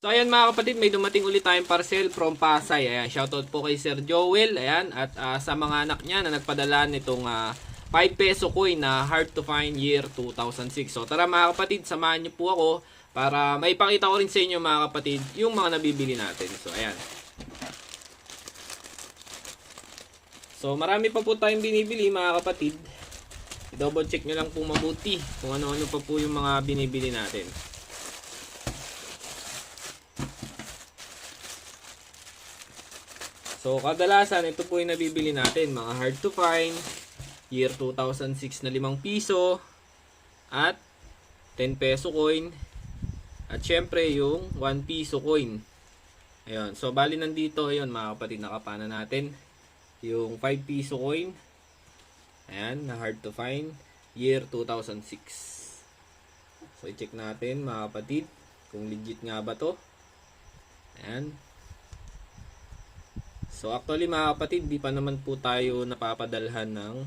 So ayan mga kapatid, may dumating ulit tayong parcel from Pasay. Ayan, shoutout po kay Sir Joel. Ayan, at ah, sa mga anak niya na nagpadala nitong ah, 5 peso coin na hard to find year 2006. So tara mga kapatid, samahan niyo po ako para maipakita ko rin sa inyo mga kapatid yung mga nabibili natin. So ayan. So marami pa po tayong binibili mga kapatid. I-double check nyo lang po mabuti kung ano-ano pa po yung mga binibili natin. So, kadalasan, ito po yung nabibili natin. Mga hard to find, year 2006 na 5 piso, at 10 peso coin, at syempre yung 1 piso coin. Ayun. So, bali nandito, ayun, mga kapatid, nakapana natin. Yung 5 piso coin. Ayan, na hard to find, year 2006. So, i-check natin, mga kapatid, kung legit nga ba to. Ayan. So actually mga kapatid, di pa naman po tayo napapadalhan ng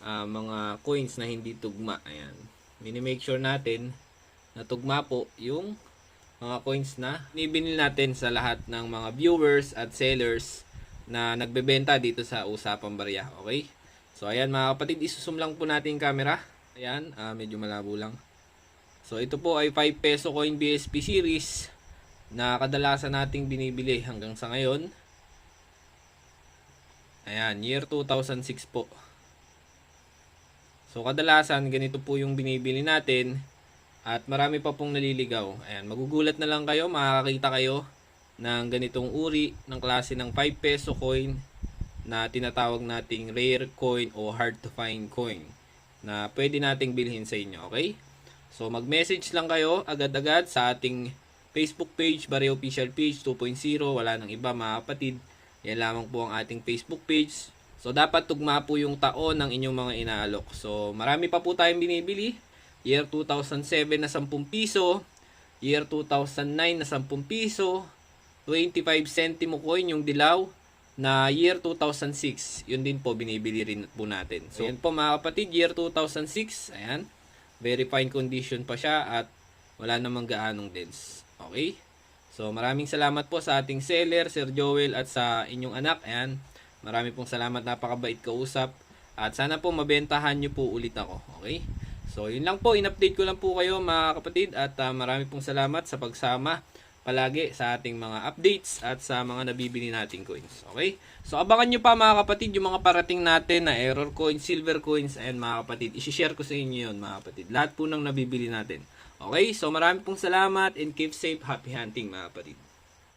ah, mga coins na hindi tugma. Ayan. Mini-make sure natin na tugma po yung mga coins na binibili natin sa lahat ng mga viewers at sellers na nagbebenta dito sa Usapang Barya. Okay? So ayan mga kapatid, isusum lang po natin yung camera. Ayan, ah, medyo malabo lang. So ito po ay 5 peso coin BSP series na kadalasan nating binibili hanggang sa ngayon. Ayan, year 2006 po. So kadalasan ganito po yung binibili natin at marami pa pong naliligaw. Ayan, magugulat na lang kayo, makakakita kayo ng ganitong uri ng klase ng 5 peso coin na tinatawag nating rare coin o hard to find coin na pwede nating bilhin sa inyo, okay? So mag-message lang kayo agad-agad sa ating Facebook page, Barrio Official Page 2.0, wala nang iba mga kapatid. Yan lamang po ang ating Facebook page. So, dapat tugma po yung taon ng inyong mga inaalok. So, marami pa po tayong binibili. Year 2007 na 10 piso. Year 2009 na 10 piso. 25 centimo coin yung dilaw na year 2006. Yun din po binibili rin po natin. So, yan po mga kapatid, year 2006. Ayan. Very fine condition pa siya at wala namang gaanong dents. Okay? So, maraming salamat po sa ating seller, Sir Joel, at sa inyong anak. Ayan, marami pong salamat, napakabait kausap. At sana po mabentahan nyo po ulit ako. Okay? So, yun lang po. In-update ko lang po kayo mga kapatid. At ah, marami pong salamat sa pagsama palagi sa ating mga updates at sa mga nabibili nating coins. Okay? So, abangan nyo pa mga kapatid yung mga parating natin na error coins, silver coins, and mga kapatid. I-share ko sa inyo yun mga kapatid. Lahat po ng nabibili natin. Okay? So, marami pong salamat and keep safe. Happy hunting mga kapatid.